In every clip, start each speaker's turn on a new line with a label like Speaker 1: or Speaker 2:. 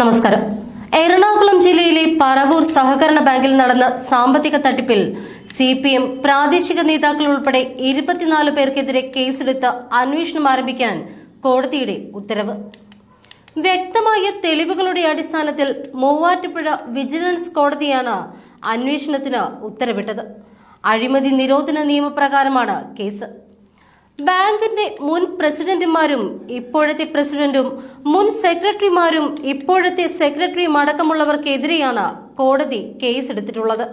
Speaker 1: നമസ്കാരം. എറണാകുളം ജില്ലയിലെ പറവൂർ സഹകരണ ബാങ്കിൽ നടന്ന സാമ്പത്തിക തട്ടിപ്പിൽ സി പി എം പ്രാദേശിക നേതാക്കൾ ഉൾപ്പെടെ ഇരുപത്തിനാല് പേർക്കെതിരെ കേസെടുത്ത് അന്വേഷണം ആരംഭിക്കാൻ കോടതിയുടെ ഉത്തരവ്. വ്യക്തമായ തെളിവുകളുടെ അടിസ്ഥാനത്തിൽ മൂവാറ്റുപുഴ വിജിലൻസ് കോടതിയാണ് അന്വേഷണത്തിന് ഉത്തരവിട്ടത്. അഴിമതി നിരോധന നിയമപ്രകാരമാണ് കേസ്. ബാങ്കിന്റെ മുൻ പ്രസിഡന്റുമാരും ഇപ്പോഴത്തെ പ്രസിഡന്റും മുൻ സെക്രട്ടറിമാരും ഇപ്പോഴത്തെ സെക്രട്ടറിയും അടക്കമുള്ളവർക്കെതിരെയാണ് കോടതി കേസെടുത്തിട്ടുള്ളത്.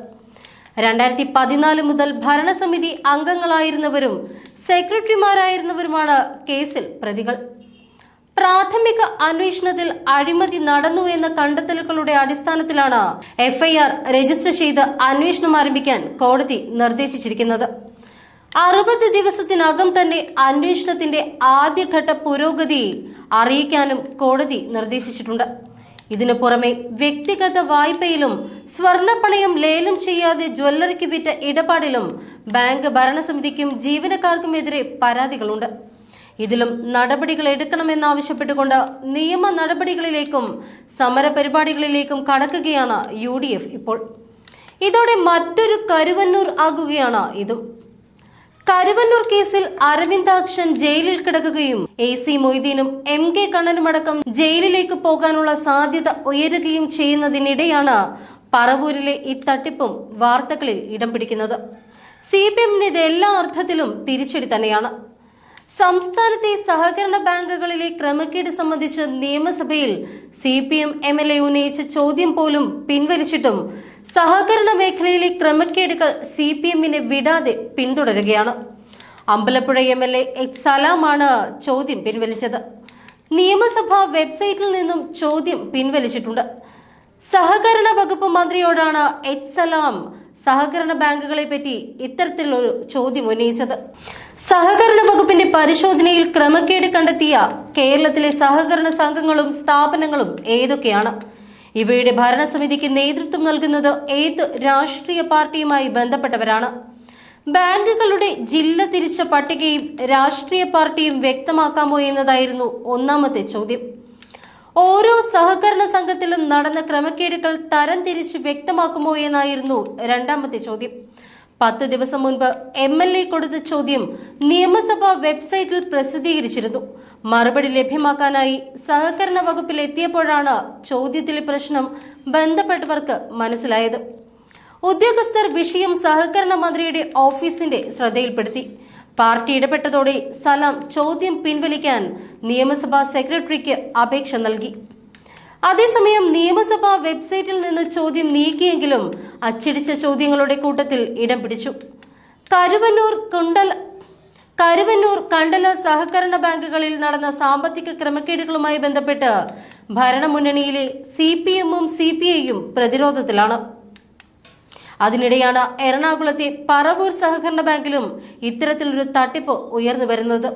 Speaker 1: രണ്ടായിരത്തി പതിനാല് മുതൽ ഭരണസമിതി അംഗങ്ങളായിരുന്നവരും സെക്രട്ടറിമാരായിരുന്നവരുമാണ് കേസിൽ പ്രതികൾ. പ്രാഥമിക അന്വേഷണത്തിൽ അഴിമതി നടന്നു എന്ന കണ്ടെത്തലുകളുടെ അടിസ്ഥാനത്തിലാണ് എഫ്ഐആർ രജിസ്റ്റർ ചെയ്ത് അന്വേഷണം ആരംഭിക്കാൻ കോടതി നിർദ്ദേശിച്ചിരിക്കുന്നത്. അറുപത് ദിവസത്തിനകം തന്നെ അന്വേഷണത്തിന്റെ ആദ്യഘട്ട പുരോഗതി അറിയിക്കാനും കോടതി നിർദ്ദേശിച്ചിട്ടുണ്ട്. ഇതിനു പുറമെ വ്യക്തിഗത വായ്പയിലും സ്വർണപ്പണയം ലേലം ചെയ്യാതെ ജ്വല്ലറിക്ക് വിറ്റ ഇടപാടിലും ബാങ്ക് ഭരണസമിതിക്കും ജീവനക്കാർക്കുമെതിരെ പരാതികളുണ്ട്. ഇതിലും നടപടികൾ എടുക്കണമെന്നാവശ്യപ്പെട്ടുകൊണ്ട് നിയമ നടപടികളിലേക്കും സമരപരിപാടികളിലേക്കും കടക്കുകയാണ് യു ഇപ്പോൾ. ഇതോടെ മറ്റൊരു കരുവന്നൂർ ആകുകയാണ് ഇതും. കരുവന്നൂർ കേസിൽ അരവിന്ദാക്ഷൻ ജയിലിൽ കിടക്കുകയും എ സി മൊയ്തീനും എം കെ കണ്ണനുമടക്കം ജയിലിലേക്ക് പോകാനുള്ള സാധ്യത ഉയരുകയും ചെയ്യുന്നതിനിടെയാണ് പറവൂരിലെ ഈ തട്ടിപ്പും വാർത്തകളിൽ ഇടം പിടിക്കുന്നത്. സി പി എമ്മിന് ഇത് എല്ലാ അർത്ഥത്തിലും തിരിച്ചടി തന്നെയാണ്. സംസ്ഥാനത്തെ സഹകരണ ബാങ്കുകളിലെ ക്രമക്കേട് സംബന്ധിച്ച് നിയമസഭയിൽ C P M M L A ഉന്നയിച്ച ചോദ്യം പോലും പിൻവലിച്ചിട്ടും സഹകരണ മേഖലയിലെ ക്രമക്കേടുകൾ സി പി എമ്മിനെ വിടാതെ പിന്തുടരുകയാണ്. Ambalappuzha M L A H സലാമാണ് ചോദ്യം പിൻവലിച്ചത്. നിയമസഭാ വെബ്സൈറ്റിൽ നിന്നും ചോദ്യം പിൻവലിച്ചിട്ടുണ്ട്. സഹകരണ വകുപ്പ് മന്ത്രിയോടാണ് എച്ച് സലാം സഹകരണ ബാങ്കുകളെ പറ്റി ഇത്തരത്തിലൊരു ചോദ്യം ഉന്നയിച്ചത്. സഹകരണ വകുപ്പിന്റെ പരിശോധനയിൽ ക്രമക്കേട് കണ്ടെത്തിയ കേരളത്തിലെ സഹകരണ സംഘങ്ങളും സ്ഥാപനങ്ങളും ഏതൊക്കെയാണ്? ഇവയുടെ ഭരണസമിതിക്ക് നേതൃത്വം നൽകുന്നത് ഏത് രാഷ്ട്രീയ പാർട്ടിയുമായി ബന്ധപ്പെട്ടവരാണ്? ബാങ്കുകളുടെ ജില്ല തിരിച്ച പട്ടികയും രാഷ്ട്രീയ പാർട്ടിയും വ്യക്തമാക്കാമോ എന്നതായിരുന്നു ഒന്നാമത്തെ ചോദ്യം. ഓരോ സഹകരണ സംഘത്തിലും നടന്ന ക്രമക്കേടുകൾ തരം തിരിച്ച് വ്യക്തമാക്കുമോ എന്നായിരുന്നു രണ്ടാമത്തെ ചോദ്യം. പത്ത് ദിവസം മുൻപ് എം എൽ എ കൊടുത്ത ചോദ്യം നിയമസഭാ വെബ്സൈറ്റിൽ പ്രസിദ്ധീകരിച്ചിരുന്നു. മറുപടി ലഭ്യമാക്കാനായി സഹകരണ വകുപ്പിൽ എത്തിയപ്പോഴാണ് ചോദ്യത്തിലെ പ്രശ്നം ബന്ധപ്പെട്ടവർക്ക് മനസ്സിലായത്. ഉദ്യോഗസ്ഥർ വിഷയം സഹകരണ മന്ത്രിയുടെ ഓഫീസിന്റെ ശ്രദ്ധയിൽപ്പെടുത്തി. പാർട്ടി ഇടപെട്ടതോടെ സലാം ചോദ്യം പിൻവലിക്കാൻ നിയമസഭാ സെക്രട്ടറിക്ക് അപേക്ഷ നൽകി. അതേസമയം നിയമസഭാ വെബ്സൈറ്റിൽ നിന്ന് ചോദ്യം നീക്കിയെങ്കിലും അച്ചടിച്ച ചോദ്യങ്ങളുടെ കൂട്ടത്തിൽ ഇടം പിടിച്ചു. കരുവന്നൂർ കുണ്ടൽ കരുവന്നൂർ കണ്ടല സഹകരണ ബാങ്കുകളിൽ നടന്ന സാമ്പത്തിക ക്രമക്കേടുകളുമായി ബന്ധപ്പെട്ട് ഭരണമുന്നണിയിലെ സി പി എമ്മും സി പി ഐയും പ്രതിരോധത്തിലാണ്. അതിനിടെയാണ് എറണാകുളത്തെ പറവൂർ സഹകരണ ബാങ്കിലും ഇത്തരത്തിലൊരു തട്ടിപ്പ് ഉയർന്നു വരുന്നത്.